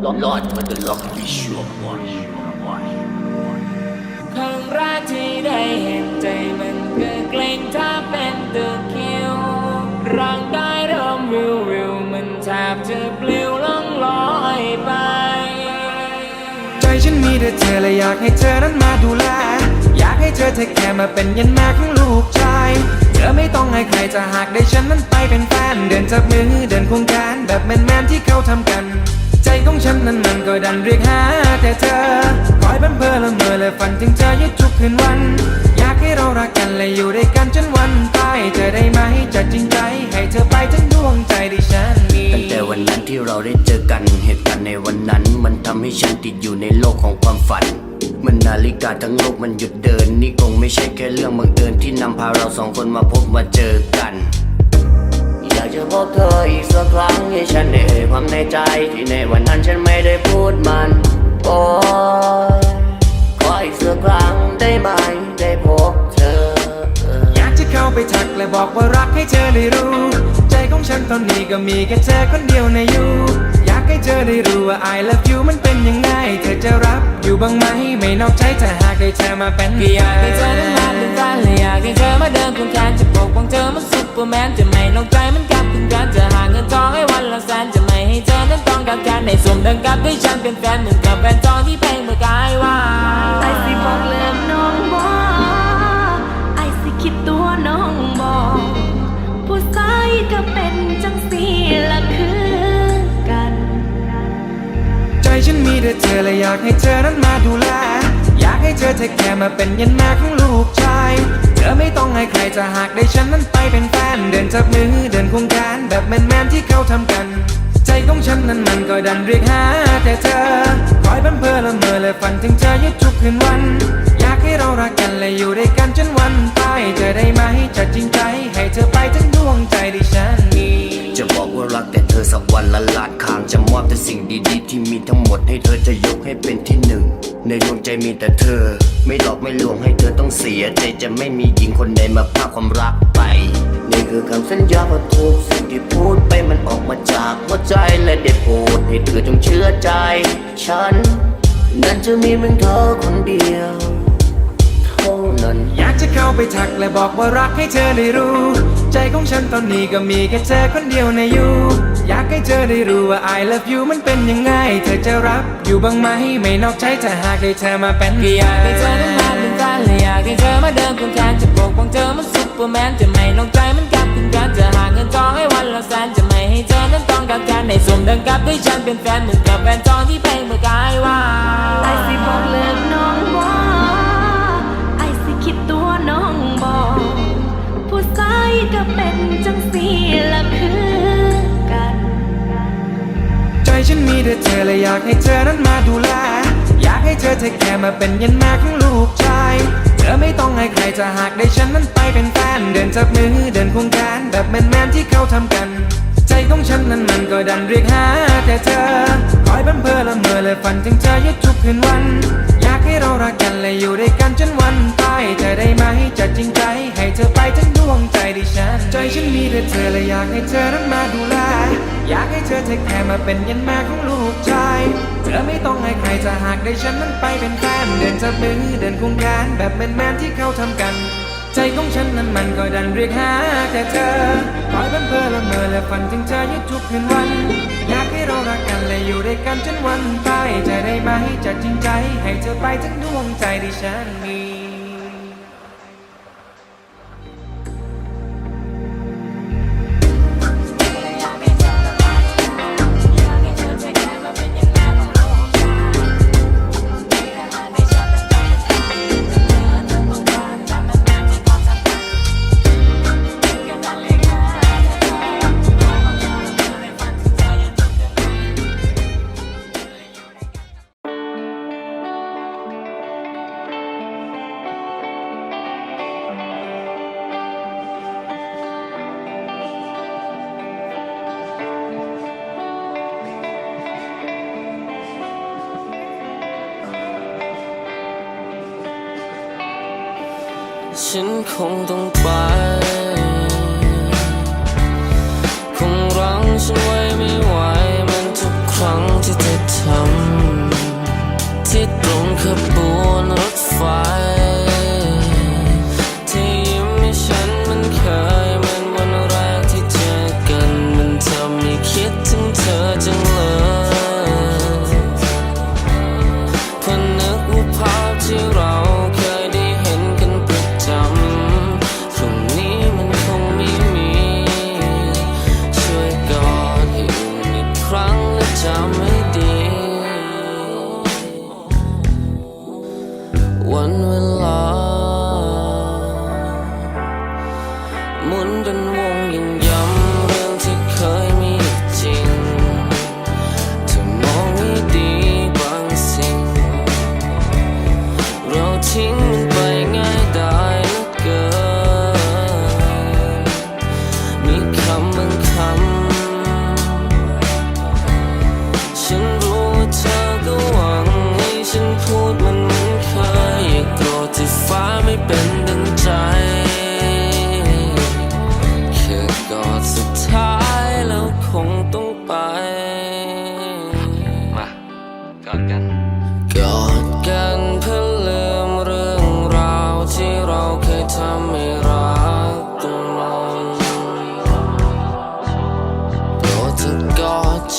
Lord for the lock visual watch ครั้งแรกที่ได้เห็นใจมันเก็เกรงถ้าเป็นตะคริวร่างกายเริ่มวิววิวมันแทบจะปลิวล่องลอยไป ใจฉันมีแต่เธอและอยากให้เธอนั้นมาดูแล อยากให้เธอเทคแคร์มาเป็นยันแมาของลูกชาย ธอไม่ต้องให้ใครจะหากได้ฉันนั้นไปเป็นแฟน เดินจับมือเดินควงแขนแบบแมนๆที่เขาทำกัน ใจของฉันนั้นมันก็ดันเรียกหาแต่เธอ คอยบันเพอละเมอและฝันถึงเธอยู่ทุกคืนวัน อยากให้เรารักกันและอยู่ด้วยกันจนวันตายเธอได้ไหมจะจริงใจ ให้เธอไปทั้งดวงใจที่ฉันมีตั้งแต่วันนั้นที่เราได้เจอกันเหตุการณ์ในวันนั้น มันทำให้ฉันติดอยู่ในโลกของความฝัน เหมันนาฬิกาทั้งโลกมันหยุดเดิน นี่คงไม่ใช่แค่เรื่องบังเอิญที่นำพาเราสองคนมาพบมาเจอกัน อยากจะพบเธออีกสักครั้งให้ฉันได้เอ่ยความในใจที่ในวันนั้นฉันไม่ได้พูดมันโอ้ยขออีกสักครั้งได้ไหมได้พบเธอ อยากจะเข้าไปทักและบอกว่ารักให้เธอได้รู้ ใจของฉันตอนนี้ก็มีแค่เธอคนเดียวในยูอยาก ให้เธอได้รู้ว่า I love you มันเป็นยังไง เธอจะรับอยู่บ้างไหม ไม่นอกใจถ้าหากได้เธอมาเป็นก็อยากให้เธอได้มาเป็นแฟนและอยากให้เธอมาเดินควงแขนจะปกป้องเธอมันซุปเปอร์แมนจะไม่ลงใจมันกลับถึงกันจะหาเงินทองให้วันละแสนจะไม่ให้เธอนั้นต้องการการในสมดังกับด้วยฉันเป็นแฟนเหมือนกับแฟนทองที่เพลงเมื่อกายว่าากให้เธอนั้นมาดูแล อยากให้เธอเทคแคร์มาเป็นยันแมาของลูกชาย เธอไม่ต้องให้ใครจะหากได้ฉันนั้นไปเป็นแฟน เดินจับมือเดินควงแขนแบบแมนๆที่เขาทำกัน ใจของฉันนั้นมันก็ดันเรียกหาแต่เธอ คอยบันเพอละเมอและฝันถึงเธออยู่ทุกคืนวัน อยากให้เรารักกันและอยู่ด้วยกันจนวันตายเธอได้ไหมจะจริงใจให้เธอไปทั้งดวงใจที่ฉัน วันละล้านครั้งจะมอบแต่สิ่งดีๆ ที่มีทั้งหมดให้เธอจะยกให้เป็นที่หนึ่ง ในดวงใจมีแต่เธอ ไม่หลอกไม่ลวงให้เธอต้องเสียใจจะไม่มีหญิงคนใดมาพาความรักไปนี่คือคำสัญญาว่าทุกสิ่งที่พูดไปมันออกมาจากหัวใจและได้โปรดให้เธอจงเชื่อใจ ฉัน นั้นจะมีเพียงเธอคนเดียว เท่านั้น อยากจะเข้าไปทักและบอกว่ารักให้เธอได้รู้ ใจของฉันตอนนี้ก็มีแค่เธอคนเดียวในอยู่ อยากให้เธอได้รู้ว่า I love you มันเป็นยังไง เธอจะรับอยู่บ้างไหม ไม่นอกใจถ้าหากได้เธอมาเป็นก็อยากให้เธอนั้นมาเป็นแฟนและอยากให้เธอมาเดินควงแขนจะปกป้องเธอมันซุปเปอร์แมนจะไม่ลงใจมันกับคุณกันจะหาเงินทองให้วันละแสนจะไม่ให้เธอนั้นต้องการการในสวมดังกับด้วยฉันเป็นแฟนเหมือนกับแฟนทองที่เพลงเมื่อกายว่าไอสิบอกเลิกน้องบอไอสิคิดตัวน้องบอกผู้ชายก็เป็นจังสีละคือ ฉันมีแต่เธอและอยากให้เธอนั้นมาดูแล อยากให้เธอเทคแคร์มาเป็นยันแม่ของลูกชาย เธอไม่ต้องให้ใครจะหากได้ฉันนั้นไปเป็นแฟน เดินจับมือเดินควงแขนแบบแมนๆที่เขาทำกัน ใจของฉันนั้นมันก็ดันเรียกหาแต่เธอ คอยบันเพอละเมอและฝันถึงเธออยู่ทุกคืนวัน เรารักกันและอยู่ด้วยกันจนวันตายเธอได้ไหมจะจริงใจ ให้เธอไปทั้งดวงใจดิฉัน ใจฉันมีแต่เธอและอยากให้เธอนั้นมาดูแล อยากให้เธอเทคแคร์มาเป็นยันแมาของลูกชาย เธอไม่ต้องให้ใครจะหากได้ฉันนั้นไปเป็นแฟน เดินจับมือเดินควงแขนแบบแมนๆที่เขาทำกัน ใจของฉันนั้นมันก็ดันเรียกหาแต่เธอคอยบันเพอละเมอและฝันถึงเธออยู่ทุกคืนวัน เรารักกันและอยู่ด้วยกันจนวันตายจะได้ไหมจะจริงใจ ให้เธอไปถึงดวงใจที่ฉันมี ฉันคงต้องไป คงรังฉันไว้ไม่ไหวมันทุกครั้งที่เธอทำที่ตรงขบวนรถ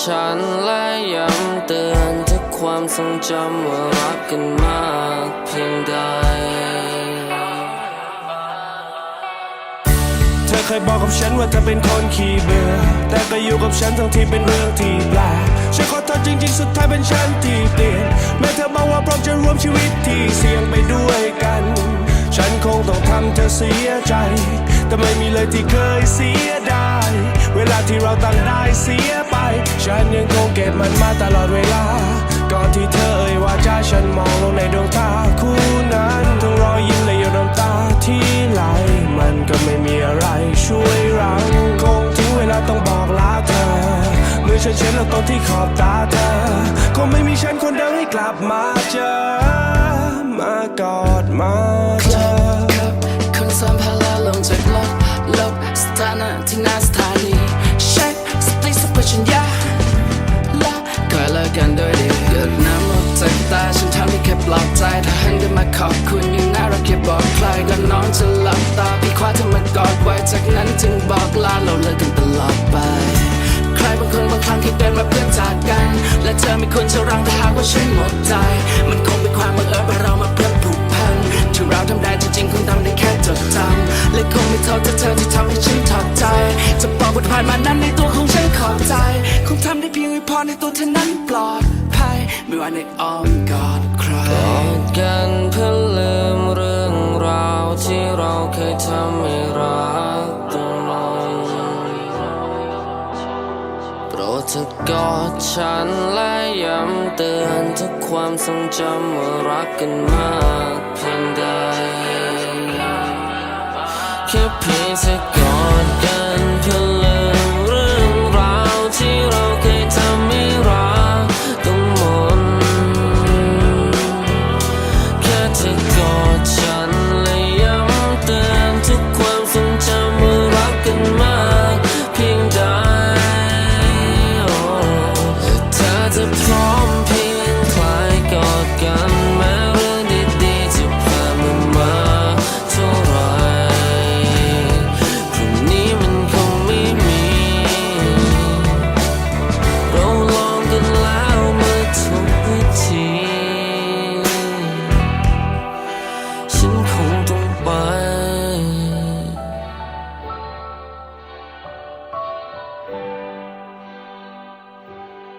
ฉันและย้ำเตือนทุกความทรงจำว่ารักกันมากเพียงใด เธอเคยบอกกับฉันว่าเธอเป็นคนขี้เบื่อ แต่ก็อยู่กับฉันทั้งที่เป็นเรื่องที่แปลกฉันขอโทษจริง ๆ สุดท้ายเป็นฉันที่เปลี่ยนแม้เธอบอกว่าพร้อมจะร่วมชีวิตที่เสี่ยงไปด้วยกัน ฉันคงต้องทำเธอเสียใจ แต่ไม่มีเลยที่เคยเสียดาย เวลาที่เราต่างได้เสียไป ฉันยังคงเก็บมันมาตลอดเวลา ก่อนที่เธอเอ่ยว่าจะฉันมองลงในดวงตาคู่นั้นทั้งรอยยิ้มและหยดน้ำตาที่ไหล มันก็ไม่มีอะไรช่วยรั้งคงถึงเวลาต้องบอกลาเธอ เมื่อฉันเช็ดแล้วตรงที่ขอบตาเธอ คงไม่มีฉันคนเดิมให้กลับมาเจอ มากอดมา ฉันทำให้แค่ปลอบใจถ้าหันกลันมาขอบคุณยังน่ารักแค่บอกใครก่อนน้องจะหลับตาพี่คว้าเธอมากอดไว้จากนั้นจึงบอกลาเราเลิกกันตลอดไป ใครบางคนบางครั้งที่เดินมาเพื่อจากกัน และเธอไม่ควรจะรังถ้าหากว่าฉันหมดใจ มันคงเป็นความบังเอิญว่าเรามาเพื่อผูกพันที่เราทำได้จริงๆคงทำได้แค่จดจำและคงไม่โทษถ้าเธอที่ทำให้ฉันถอดใจ จะบอกว่าผ่านมานั้นในตัวของฉันขอบใจ คงทำได้เพียงให้พอในตัวเธอนั้นปลอดภัย ไม่ว่าในอ้อมกอดใครกอดกันเพื่อลืมเรื่องราวที่เราเคยทำให้รักกันมันโปรดเธอกอดฉันและย้ำเตือนทุกความทรงจำว่ารักกันมากเพียงใดแค่เพียงแค่กอ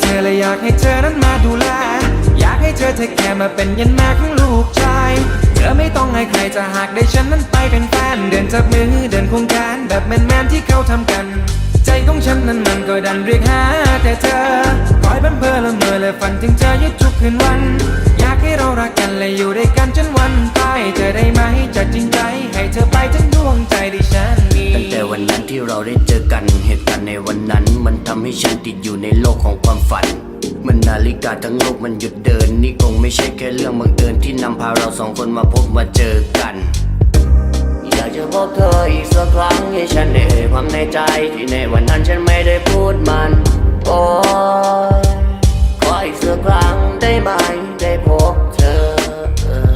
เธอและอยากให้เธอนั้นมาดูแล อยากให้เธอเทคแคร์มาเป็นยันมาของลูกชาย เธอไม่ต้องให้ใครจะหากได้ฉันนั้นไปเป็นแฟน เดินจับมือเดินครงการแบบแมนๆที่เขาทำกัน ใจของฉันนั้นมันก็ดันเรียกหาแต่เธอ คอยบันเพอละเมอและฝันถึงเธออยุดทุกคืนวัน อยากให้เรารักกันและอยู่ด้วยกันจนวันตายเธอได้ไหมจะจริงใจ ให้เธอไปทั้งดวงใจที่ฉันมีตั้งแต่วันนั้นที่เราได้เจอกันเหตุการณ์ในวันนั้น มันทำให้ฉันติดอยู่ใน ฝัน มันนาฬิกาทั้งโลกมันหยุดเดิน นี่คงไม่ใช่แค่เรื่องบังเอิญที่นำพาเราสองคนมาพบมาเจอกัน อยากจะบอกเธออีกสักครั้งให้ฉันได้เอ่ยความในใจที่ในวันนั้นฉันไม่ได้พูดมันโอ้ยขออีกสักครั้งได้ไหมได้พบเธอ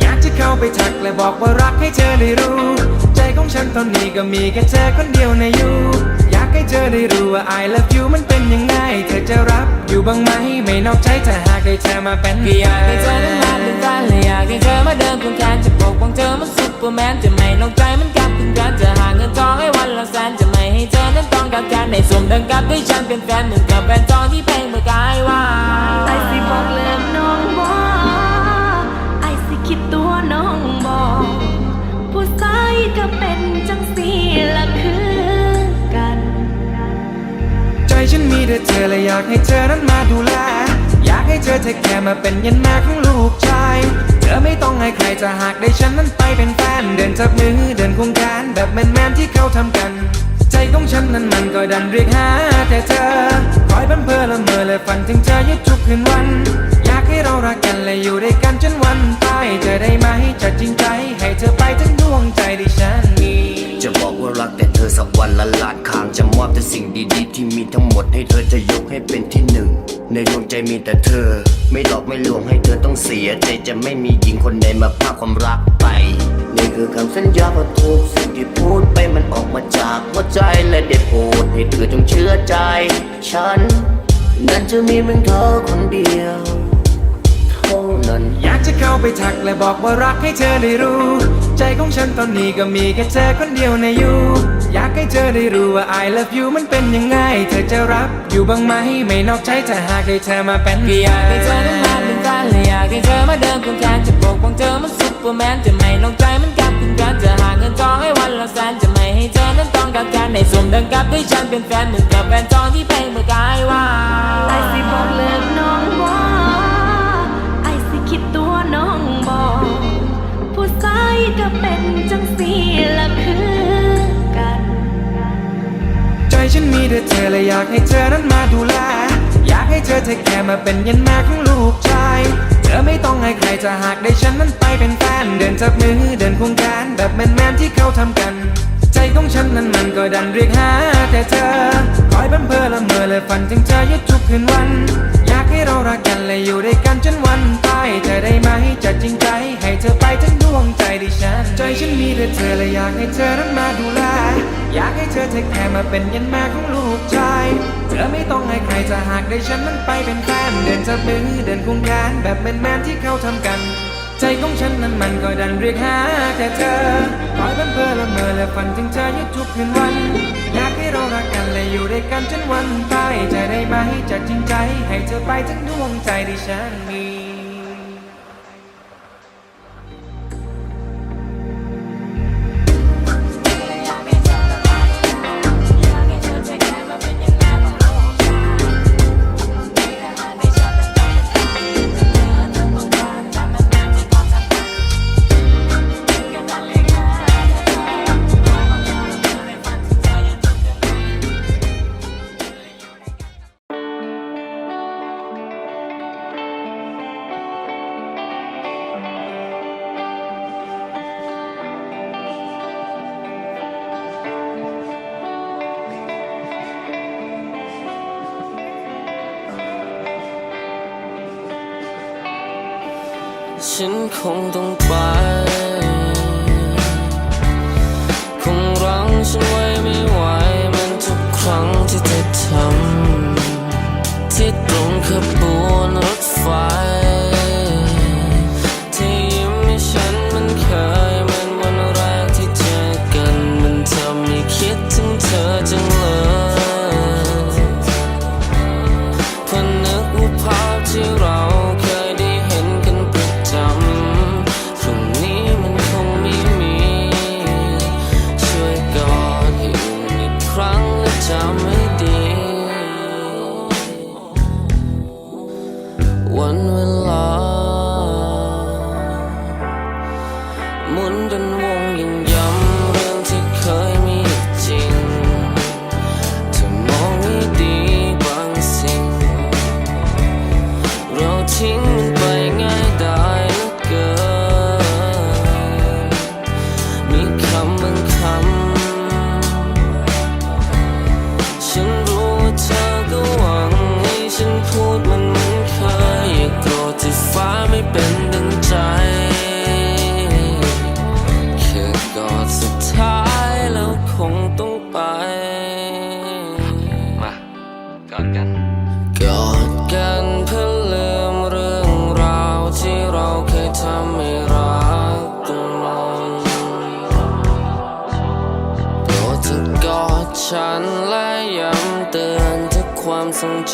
อยากจะเข้าไปทักและบอกว่ารักให้เธอได้รู้ ใจของฉันตอนนี้ก็มีแค่เธอคนเดียวในอยู่ อยากให้เธอได้รู้ว่า I love you มันเป็นยังไง เธอจะรั อยู่บ้างไหม ไม่นอกใจถ้าหากได้เธอมาเป็นก็อยากให้เธอนั้นมาเป็นแฟนและอยากให้เธอมาเดินเคียงข้างจะปกป้องเธอเหมันซุปเปอร์แมนจะไม่ลงใจเหมันกับคุณกันจะหาเงินทองให้วันละแสนจะไม่ให้เธอนั้นต้องการการในสวมดังกับด้วยฉันเป็นแฟนเหมือนกับแฟนทองที่เพลงเมื่อกายว่าไอสิบอกเลิก นมีแต่เธอและอยากให้เธอนั้นมาดูแล อยากให้เธอเทคแคร์มาเป็นยันมาของลูกชาย เธอไม่ต้องให้ใครจะหากได้ฉันนั้นไปเป็นแฟน เดินจับมือเดินครงการแบบแมนๆที่เขาทำกัน ใจของฉันนั้นมันก็ดันเรียกหาแต่เธอ คอยบันเพอละเมอและฝันถึงเธออยุดทุกคืนวัน อยากให้เรารักกันและอยู่ด้วยกันจนวันตายเธอได้ไหมจะจริงใจให้เธอไปทั้งดวงใจที่ฉันมี ว่ารักแต่เธอสักวันละล้านครั้งจะมอบแต่สิ่งดีๆ ที่มีทั้งหมดให้เธอจะยกให้เป็นที่หนึ่ง ในดวงใจมีแต่เธอ ไม่หลอกไม่ลวงให้เธอต้องเสียใจจะไม่มีหญิงคนใดมาพาความรักไป นี่คือคำสัญญาเพราะทุกสิ่งที่พูดไปมันออกมาจากหัวใจและได้พูดให้เธอจงเชื่อใจ ฉัน นั้นจะมีเพียงเธอคนเดียวเท่านั้นอยากจะเข้าไปทักและบอกว่ารักให้เธอได้รู้ ใจของฉันตอนนี้ก็มีแค่เธอคนเดียวในยูอยากให้เธอได้รู้ว่า I love you มันเป็นยังไง เธอจะรับอยู่บ้างไหมไม่นอกใจถ้าหากได้เธอมาเป็นก็อยากให้เธอนั้นมาเป็นแฟนและอยากให้เธอมาเดินเคียงข้างจะปกป้องเธอมันซุปเปอร์แมนจะไม่ลงใจมันกับคุณกันจะหาเงินทองให้วันละแสนจะไม่ให้เธอนั้นต้องการการในสวมดังกับด้วยฉันเป็นแฟนเหมือนกับแฟนทองที่เพลงเมื่อกายว่า ฉันมีแต่เธอและอยากให้เธอนั้นมาดูแล อยากให้เธอเทคแคร์มาเป็นยันแมาของลูกชาย เธอไม่ต้องให้ใครจะหากได้ฉันนั้นไปเป็นแฟน เดินจับมือเดินครงการแบบแมนๆที่เขาทำกัน ใจของฉันนั้นมันก็ดันเรียกหาแต่เธอ คอยบันเพอละเมอและฝันถึงเธออยุดทุกคืนวัน อยากให้เรารักกันและอยู่ด้วยกันจนวันตายเธอได้ไหมจะจริงใจ ให้เธอไปทั้งดวงใจที่ฉัน ใจฉันมีแต่เธอและอยากให้เธอนั้นมาดูแล อยากให้เธอเทคแคร์มาเป็นยันแมาของลูกชาย เธอไม่ต้องให้ใครจะหากได้ฉันนั้นไปเป็นแฟน เดินจับมือเดินโครงการแบบแมนๆที่เขาทำกัน ใจของฉันนั้นมันก็ดันเรียกหาแต่เธอคอยบันเพอละเมอและฝันถึงเธออยุดทุกคืนวันอยากให้เรารักกันและอยู่ด้วยกันจนวันตายจะได้ไหมจะจริงใจ ให้เธอไปทั้งดวงใจที่ฉันมี ฉันคงต้องไป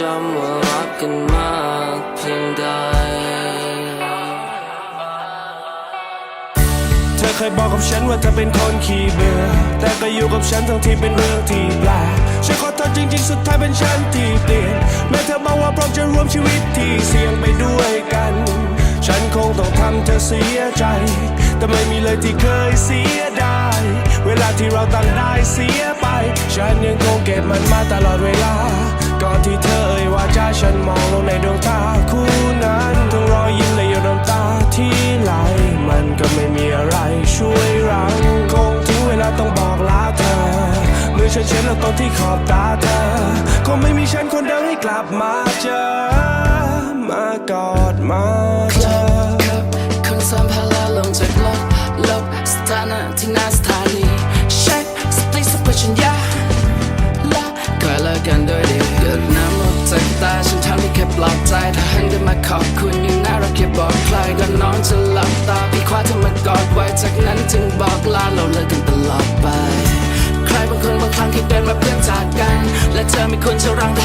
จำว่ารักกันมากเพียงใด เธอเคยบอกกับฉันว่าเธอเป็นคนขี้เบื่อ แต่ก็อยู่กับฉันทั้งที่เป็นเรื่องที่แปลกฉันขอโทษจริง ๆ สุดท้ายเป็นฉันที่เปลี่ยนแม้เธอบอกว่าพร้อมจะรวมชีวิตที่เสี่ยงไปด้วยกัน ฉันคงต้องทำเธอเสียใจ แต่ไม่มีเลยที่เคยเสียดาย เวลาที่เราต่างได้เสียไป ฉันยังคงเก็บมันมาตลอดเวลา ก่อนที่เธอเอ่ยว่าจะฉันมองลงในดวงตาคู่นั้นทั้งรอยยิ้มและหยดน้ำตาที่ไหล มันก็ไม่มีอะไรช่วยเราคงถึงเวลาต้องบอกลาเธอ เมื่อฉันเช็ดแล้วตอนที่ขอบตาเธอ คงไม่มีฉันคนเดิมให้กลับมาเจอ มากอดมาเจอคนสัมภาระลงจากรถลบสถานะที่น้าสถาน ปลอบใจถ้าหันได้มาขอบคุณยังน่ารักอย่าบอกใครก็น้องจะหลับตาพี่คว้าเธอมากอดไว้จากนั้นจึงบอกลาเราเลิกกันตลอดไป ใครบางคนบางครั้งที่เป็นมาเพื่อนจากกัน และเธอไม่ควรจะรังแต่